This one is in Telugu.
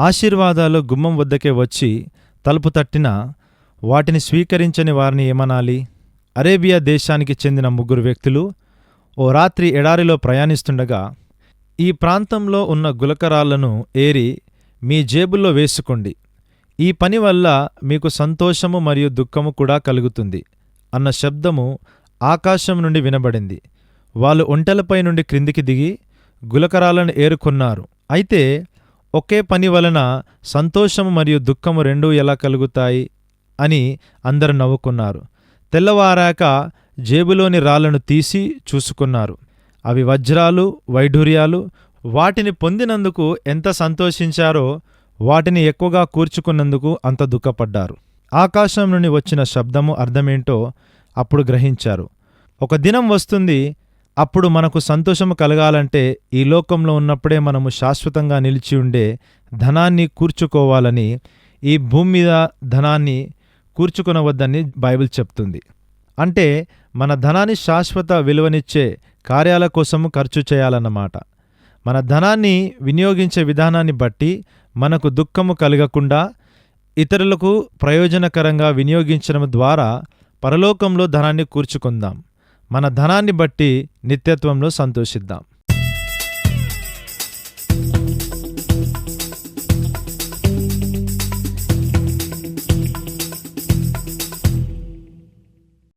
ఆశీర్వాదాలు గుమ్మం వద్దకే వచ్చి తలుపు తట్టినా వాటిని స్వీకరించని వారిని ఏమనాలి? అరేబియా దేశానికి చెందిన ముగ్గురు వ్యక్తులు ఓ రాత్రి ఎడారిలో ప్రయాణిస్తుండగా ఈ ప్రాంతంలో ఉన్న గులకరాళ్ళను ఏరి మీ జేబుల్లో వేసుకోండి. ఈ పని వల్ల మీకు సంతోషము మరియు దుఃఖము కూడా కలుగుతుంది అన్న శబ్దము ఆకాశం నుండి వినబడింది. వాళ్ళు ఒంటెలపై నుండి క్రిందికి దిగి గులకరాలను ఏరుకున్నారు. అయితే ఒకే పని వలన సంతోషము మరియు దుఃఖము రెండూ ఎలా కలుగుతాయి అని అందరు నవ్వుకున్నారు. తెల్లవారాక జేబులోని రాళ్ళను తీసి చూసుకున్నారు. అవి వజ్రాలు వైఢూర్యాలు వాటిని పొందినందుకు ఎంత సంతోషించారో వాటిని ఎక్కువగా కూర్చుకున్నందుకు అంత దుఃఖపడ్డారు. ఆకాశం నుండి వచ్చిన శబ్దము అర్థమేంటో అప్పుడు గ్రహించారు. ఒక దినం వస్తుంది అప్పుడు మనకు సంతోషము కలగాలంటే ఈ లోకంలో ఉన్నప్పుడే మనము శాశ్వతంగా నిలిచి ఉండే ధనాన్ని కూర్చుకోవాలని ఈ భూమి మీద ధనాన్ని కూర్చుకొనవద్దని బైబిల్ చెప్తుంది. అంటే మన ధనాన్ని శాశ్వత విలువనిచ్చే కార్యాల కోసము ఖర్చు చేయాలన్నమాట. మన ధనాన్ని వినియోగించే విధానాన్ని బట్టి మనకు దుఃఖము కలగకుండా ఇతరులకు ప్రయోజనకరంగా వినియోగించడం ద్వారా పరలోకంలో ధనాన్ని కూర్చుకుందాం. మన ధనాన్ని బట్టి నిత్యత్వంలో సంతోషిద్దాం.